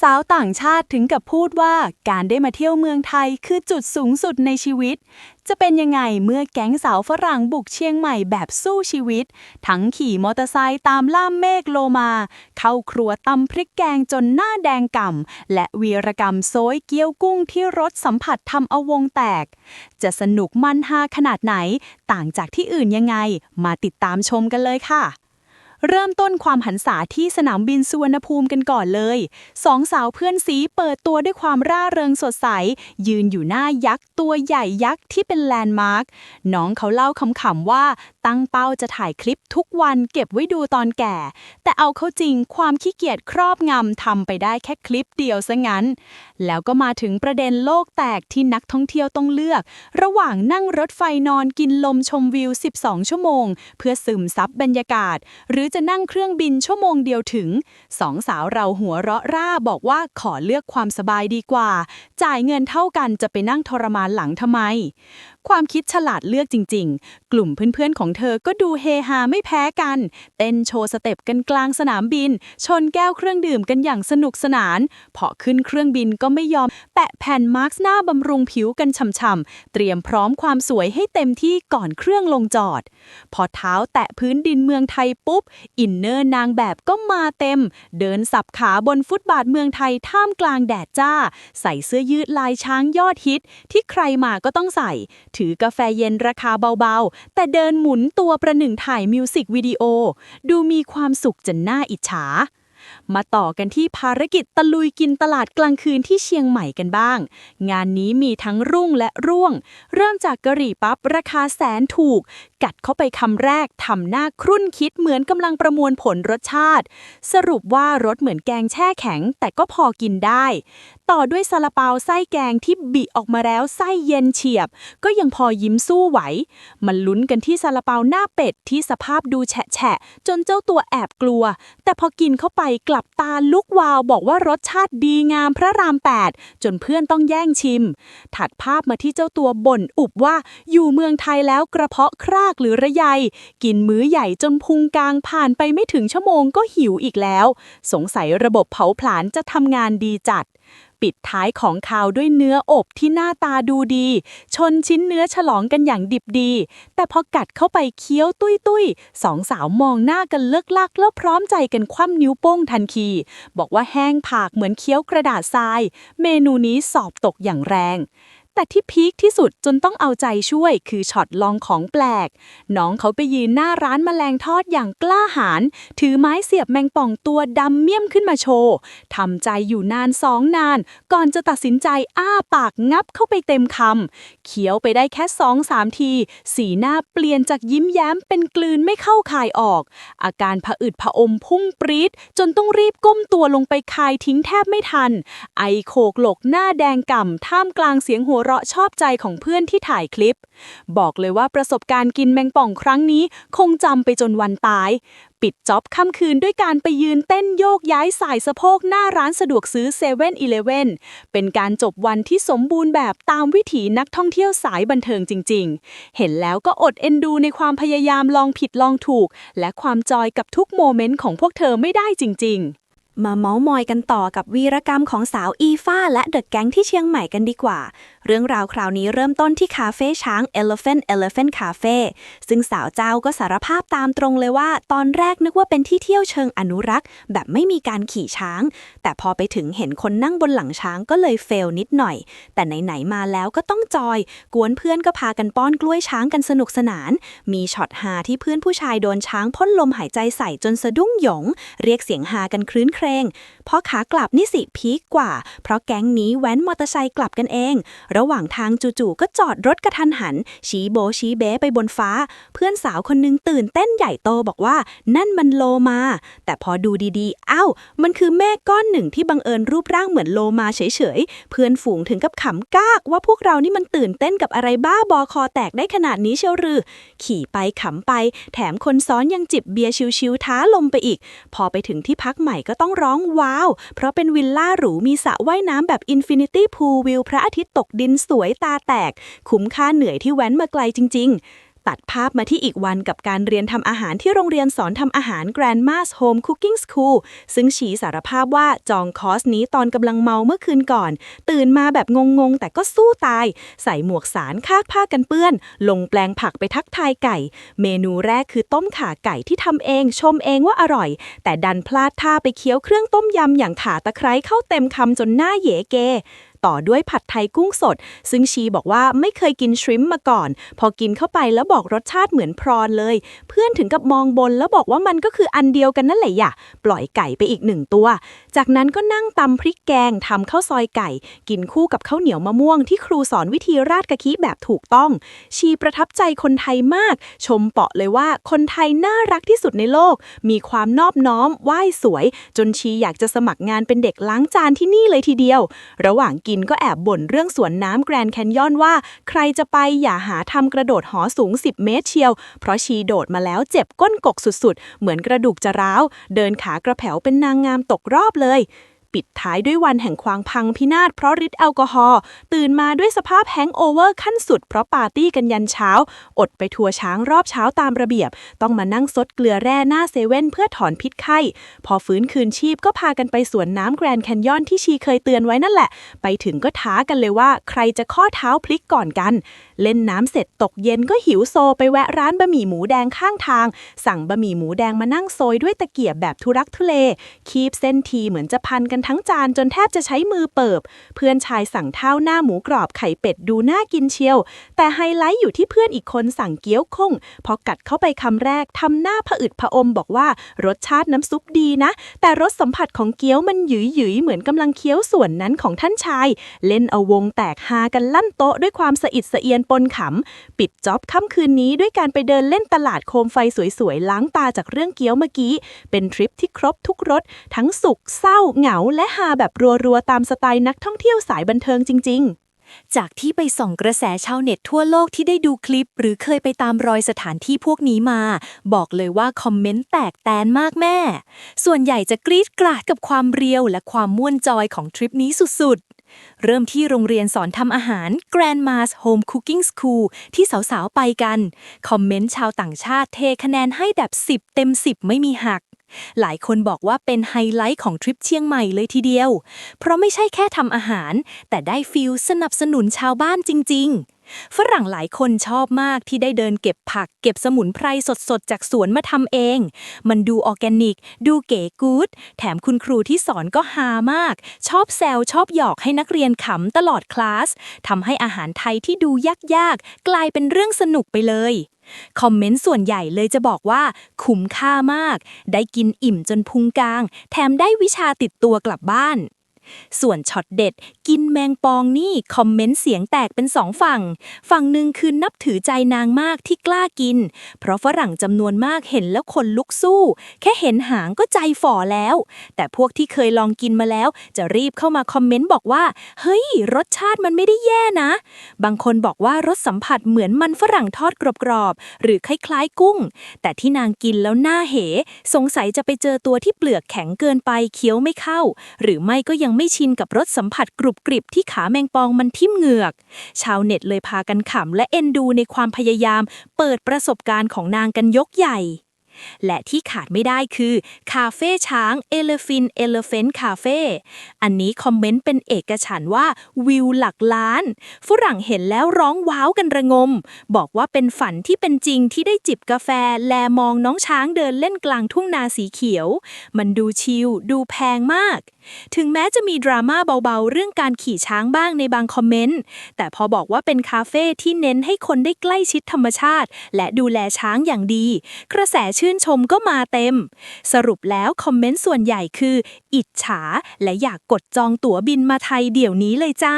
สาวต่างชาติถึงกับพูดว่าการได้มาเที่ยวเมืองไทยคือจุดสูงสุดในชีวิต จะเป็นยังไงเมื่อแก๊งสาวฝรั่งบุกเชียงใหม่แบบสู้ชีวิต ทั้งขี่มอเตอร์ไซค์ตามล่ามเมฆโลมา เข้าครัวตำพริกแกงจนหน้าแดงก่ำ และวีรกรรมโซยเกี๊ยวกุ้งที่รสสัมผัสทำเอาวงแตก จะสนุกมันฮาขนาดไหน ต่างจากที่อื่นยังไง มาติดตามชมกันเลยค่ะ เริ่มต้นความหันษาที่สนามบินสุวรรณภูมิกันก่อนเลย สองสาวเพื่อนสีเปิดตัวด้วยความร่าเริงสดใส ยืนอยู่หน้ายักษ์ตัวใหญ่ยักษ์ที่เป็นแลนด์มาร์ค น้องเขาเล่าคำๆว่าตั้งเป้าจะถ่ายคลิปทุกวันเก็บไว้ดูตอนแก่ แต่เอาเข้าจริงความขี้เกียจครอบงำทำไปได้แค่คลิปเดียวซะงั้น แล้วก็มาถึงประเด็นโลกแตกที่นักท่องเที่ยวต้องเลือก ระหว่างนั่งรถไฟนอนกินลมชมวิว 12 ชั่วโมง เพื่อซึมซับบรรยากาศ หรือจะนั่งเครื่องบินชั่วโมงเดียวถึง สองสาวเราหัวเราะร่าบอกว่าขอเลือกความสบายดีกว่า จ่ายเงินเท่ากันจะไปนั่งทรมานหลังทำไม ความคิดฉลาดเลือกจริง ๆ กลุ่มเพื่อนๆของเธอก็ดูเฮฮาไม่แพ้กัน เต้นโชว์สเต็ปกันกลางสนามบิน ชนแก้วเครื่องดื่มกันอย่างสนุกสนาน พอขึ้นเครื่องบินก็ไม่ยอม แปะแผ่นมาร์กหน้าบำรุงผิวกันช่ำๆ เตรียมพร้อมความสวยให้เต็มที่ก่อนเครื่องลงจอด พอเท้าแตะพื้นดินเมืองไทยปุ๊บอินเนอร์นางแบบก็มาเต็ม เดินสับขาบนฟุตบาทเมืองไทยท่ามกลางแดดจ้า ใส่เสื้อยืดลายช้างยอดฮิต ที่ใครมาก็ต้องใส่ ถือกาแฟเย็นราคาเบาๆ แต่เดินหมุนตัวประหนึ่งถ่ายมิวสิกวิดีโอ ดูมีความสุขจนน่าอิจฉา มาต่อกันที่ภารกิจตะลุยกินตลาดกลางคืนที่เชียงใหม่กันบ้าง งานนี้มีทั้งรุ่งและร่วง เริ่มจากกะหรี่ปั๊บราคาแสนถูก กัดเข้าไปคำแรกทำหน้าครุ่นคิดเหมือนกำลังประมวลผลรสชาติ สรุปว่ารสเหมือนแกงแช่แข็ง แต่ก็พอกินได้ ต่อด้วยซาลาเปาไส้แกงที่บิออกมาแล้วไส้เย็นเฉียบ ก็ยังพอยิ้มสู้ไหว มันลุ้นกันที่ซาลาเปาหน้าเป็ดที่สภาพดูแฉะแฉะจนเจ้าตัวแอบกลัว แต่พอกินเข้าไปกลับตาลุกวาวบอกว่ารสชาติดีงามพระรามแปดจนเพื่อนต้องแย่งชิม ถัดภาพมาที่เจ้าตัวบ่นอุบว่าอยู่เมืองไทยแล้วกระเพาะครากหรือระยายกินมื้อใหญ่จนพุงกลางผ่านไปไม่ถึงชั่วโมงก็หิวอีกแล้ว สงสัยระบบเผาผลาญจะทำงานดีจัด ปิดท้ายของข่าวด้วยเนื้ออบที่หน้าตาดูดี ชนชิ้นเนื้อฉลองกันอย่างดิบดี แต่พอกัดเข้าไปเคี้ยวตุ้ยตุ้ยสองสาวมองหน้ากันเลิกลัก แล้วพร้อมใจกันคว่ำนิ้วโป้งทันที บอกว่าแห้งผากเหมือนเคี้ยวกระดาษทราย เมนูนี้สอบตกอย่างแรง แต่ที่พีคที่สุดจนต้องเอาใจช่วยคือช็อตลองของแปลก น้องเขาไปยืนหน้าร้านแมลงทอดอย่างกล้าหาญถือไม้เสียบแมงป่องตัวดำเมี่ยมขึ้นมาโชว์ทำใจอยู่นานสองนาน ก่อนจะตัดสินใจอ้าปากงับเข้าไปเต็มคำ เคี้ยวไปได้แค่สองสามที สีหน้าเปลี่ยนจากยิ้มแย้มเป็นกลืนไม่เข้าคายออก อาการผะอืดผะอมพุ่งปรี๊ดจนต้องรีบก้มตัวลงไปคายทิ้งแทบไม่ทัน ไอโขกหลกหน้าแดงก่ำท่ามกลางเสียงหัวเราะชอบใจของเพื่อนที่ถ่ายคลิป บอกเลยว่าประสบการณ์กินแมงป่องครั้งนี้ คงจำไปจนวันตายปิดจ็อบค่ำคืนด้วยการไปยืนเต้นโยกย้ายสายสะโพกหน้าร้านสะดวกซื้อ7 e เ e ่ e อเป็นการจบวันที่สมบูรณ์แบบตามวิถีนักท่องเที่ยวสายบันเทิงจริง ๆ เห็นแล้วก็อดเอ็นดูในความพยายามลองผิดลองถูก และความจอยกับทุกโมเมนต์ของพวกเธอไม่ได้จริง ๆมาเมาส์มอยกันต่อกับวีรกรรมของสาวอีฟ้าและเดอะแก๊งที่เชียงใหม่กันดีกว่า เรื่องราวคราวนี้เริ่มต้นที่คาเฟ่ช้าง Elephant Elephant Cafe ซึ่งสาวเจ้าก็สารภาพตามตรงเลยว่า ตอนแรกนึกว่าเป็นที่เที่ยวเชิงอนุรักษ์ แบบไม่มีการขี่ช้าง แต่พอไปถึงเห็นคนนั่งบนหลังช้างก็เลยเฟลนิดหน่อย แต่ไหนๆมาแล้วก็ต้องจอย กวนเพื่อนก็พากันป้อนกล้วยช้างกันสนุกสนาน มีช็อตฮาที่เพื่อนผู้ชายโดนช้างพ่นลมหายใจใส่จนสะดุ้งหยง เรียกเสียงฮากันคลื้นเครงพอขากลับนี่สิพีคกว่า เพราะแก๊งนี้แว้นมอเตอร์ไซค์กลับกันเองระหว่างทางจู่ๆก็จอดรถกระทันหัน ชี้โบชี้เบ้ไปบนฟ้า เพื่อนสาวคนนึงตื่นเต้นใหญ่โตบอกว่า นั่นมันโลมา แต่พอดูดีๆ อ้าว มันคือแม่ก้อนหนึ่งที่บังเอิญรูปร่างเหมือนโลมาเฉยๆ เพื่อนฝูงถึงกับขำกากว่าพวกเรานี่มันตื่นเต้นกับอะไรบ้าบอคอแตกได้ขนาดนี้เชียวหรือ ขี่ไปขำไป แถมคนซ้อนยังจิบเบียร์ชิวๆท้าลมไปอีก พอไปถึงที่พักใหม่ก็ต้องร้องว้าว เพราะเป็นวิลล่าหรูมีสระว่ายน้ำแบบอินฟินิตี้พูลวิวพระอาทิตย์ตกดินสวยตาแตก คุ้มค่าเหนื่อยที่แว้นมาไกลจริง ๆ ตัดภาพมาที่อีกวันกับการเรียนทำอาหารที่โรงเรียนสอนทำอาหาร Grandma's Home Cooking School ซึ่งชีสารภาพว่าจองคอร์สนี้ตอนกำลังเมาเมื่อคืนก่อน ตื่นมาแบบงง ๆ แต่ก็สู้ตาย ใส่หมวกสารคาดผ้ากันเปื้อน ลงแปลงผักไปทักทายไก่ เมนูแรกคือต้มข่าไก่ที่ทำเอง ชมเองว่าอร่อย แต่ดันพลาดท่าไปเคี้ยวเครื่องต้มยำอย่างข่าตะไคร้เข้าเต็มคำจนหน้าเหยเก ต่อด้วยผัดไทยกุ้งสด ซึ่งชีบอกว่าไม่เคยกินชริมมาก่อน พอกินเข้าไปแล้วบอกรสชาติเหมือนพรอนเลย เพื่อนถึงกับมองบนแล้วบอกว่ามันก็คืออันเดียวกันนั่นแหละอย่ะปล่อยไก่ไปอีกหนึ่งตัว จากนั้นก็นั่งตำพริกแกงทำข้าวซอยไก่ กินคู่กับข้าวเหนียวมะม่วงที่ครูสอนวิธีราดกะทิแบบถูกต้อง ชีประทับใจคนไทยมาก ชมเปาะเลยว่าคนไทยน่ารักที่สุดในโลก มีความนอบน้อมไหว้สวย จนชีอยากจะสมัครงานเป็นเด็กล้างจานที่นี่เลยทีเดียว ระหว่างกินก็แอบบ่นเรื่องสวนน้ำแกรนด์แคนยอนว่า ใครจะไปอย่าหาทำกระโดดหอสูง 10 เมตรเชียว เพราะชีโดดมาแล้วเจ็บก้นกกสุดๆ เหมือนกระดูกจะร้าว เดินขากระแผวเป็นนางงามตกรอบเลย ปิดท้ายด้วยวันแห่งความพังพินาศเพราะฤทธิ์แอลกอฮอล์ตื่นมาด้วยสภาพแฮงโอเวอร์ขั้นสุดเพราะปาร์ตี้กันยันเช้า อดไปทัวร์ช้างรอบเช้าตามระเบียบ ต้องมานั่งซดเกลือแร่หน้าเซเว่นเพื่อถอนพิษไข้ พอฟื้นคืนชีพก็พากันไปสวนน้ำแกรนแคนยอนที่ชีเคยเตือนไว้นั่นแหละ ไปถึงก็ท้ากันเลยว่า ใครจะข้อเท้าพลิกก่อนกัน เล่นน้ำเสร็จตกเย็นก็หิวโซไปแวะร้านบะหมี่หมูแดงข้างทาง สั่งบะหมี่หมูแดงมานั่งโซยด้วยตะเกียบแบบทุรักทุเล คีบเส้นทีเหมือนจะพันกันทั้งจานจนแทบจะใช้มือเปิบ เพื่อนชายสั่งเท้าหน้าหมูกรอบไข่เป็ดดูน่ากินเชียว แต่ไฮไลท์อยู่ที่เพื่อนอีกคนสั่งเกี๊ยวคงพอกัดเข้าไปคำแรกทำหน้าผะอึดผะอมบอกว่ารสชาติน้ำซุปดีนะ แต่รสสัมผัสของเกี๊ยวมันหยุยหยุยเหมือนกำลังเคี้ยวส่วนนั้นของท่านชาย เล่นเอาวงแตกฮากันลั่นโต๊ะด้วยความสะอิดสะเอียนปนขำ ปิดจ็อบค่ำคืนนี้ด้วยการไปเดินเล่นตลาดโคมไฟสวยๆล้างตาจากเรื่องเกี๊ยวเมื่อกี้ เป็นทริปที่ครบทุกรสทั้งสุขเศร้าเหงาและฮาแบบรัวๆ ตามสไตล์นักท่องเที่ยวสายบันเทิงจริง ๆจากที่ไปส่องกระแสชาวเน็ตทั่วโลกที่ได้ดูคลิป หรือเคยไปตามรอยสถานที่พวกนี้มา บอกเลยว่าคอมเมนต์แตกแตนมากแม่ ส่วนใหญ่จะกรี๊ดกราดกับความเรียวและความม่วนจอยของทริปนี้สุดๆ เริ่มที่โรงเรียนสอนทำอาหาร Grandma's Home Cooking School ที่สาวๆ ไปกัน คอมเมนต์ชาวต่างชาติเทคะแนนให้แบบ 10 เต็ม 10 ไม่มีหัก หลายคนบอกว่าเป็นไฮไลท์ของทริปเชียงใหม่เลยทีเดียว เพราะไม่ใช่แค่ทำอาหาร แต่ได้ฟิลสนับสนุนชาวบ้านจริง ๆ ฝรั่งหลายคนชอบมากที่ได้เดินเก็บผัก เก็บสมุนไพรสดๆ จากสวนมาทำเอง มันดูออร์แกนิก ดูเก๋กู๊ด แถมคุณครูที่สอนก็ฮามาก ชอบแซวชอบหยอกให้นักเรียนขำตลอดคลาสทำให้อาหารไทยที่ดูยากๆ กลายเป็นเรื่องสนุกไปเลยคอมเมนต์ส่วนใหญ่เลยจะบอกว่า คุ้มค่ามาก ได้กินอิ่มจนพุงกลาง แถมได้วิชาติดตัวกลับบ้าน ส่วนช็อตเด็ด กินแมงปองนี่คอมเมนต์เสียงแตกเป็นสองฝั่ง ฝั่งหนึ่งคือนับถือใจนางมากที่กล้ากิน เพราะฝรั่งจำนวนมากเห็นแล้วคนลุกสู้ แค่เห็นหางก็ใจฝ่อแล้ว แต่พวกที่เคยลองกินมาแล้ว จะรีบเข้ามาคอมเมนต์บอกว่า เฮ้ย รสชาติมันไม่ได้แย่นะ บางคนบอกว่ารสสัมผัสเหมือนมันฝรั่งทอดกรอบๆหรือคล้ายๆกุ้ง แต่ที่นางกินแล้วหน้าเห สงสัยจะไปเจอตัวที่เปลือกแข็งเกินไปเคี้ยวไม่เข้า หรือไม่ก็ยังไม่ชินกับรสสัมผัสกรุบกริบที่ขาแมงปองมันทิ่มเหงือก ชาวเน็ตเลยพากันขำและเอ็นดูในความพยายาม เปิดประสบการณ์ของนางกันยกใหญ่ และที่ขาดไม่ได้คือ คาเฟ่ช้าง Elephant Elephant Cafe อันนี้คอมเมนต์เป็นเอกฉันว่าวิวหลักล้าน ฝรั่งเห็นแล้วร้องว้าวกันระงม บอกว่าเป็นฝันที่เป็นจริงที่ได้จิบกาแฟแลมองน้องช้างเดินเล่นกลางทุ่งนาสีเขียว มันดูชิลดูแพงมาก ถึงแม้จะมีดราม่าเบาๆ เรื่องการขี่ช้างบ้างในบางคอมเมนต์ แต่พอบอกว่าเป็นคาเฟ่ที่เน้นให้คนได้ใกล้ชิดธรรมชาติ และดูแลช้างอย่างดี กระแสชื่นชมก็มาเต็ม สรุปแล้วคอมเมนต์ส่วนใหญ่คือ อิจฉา และอยากกดจองตั๋วบินมาไทยเดี๋ยวนี้เลยจ้า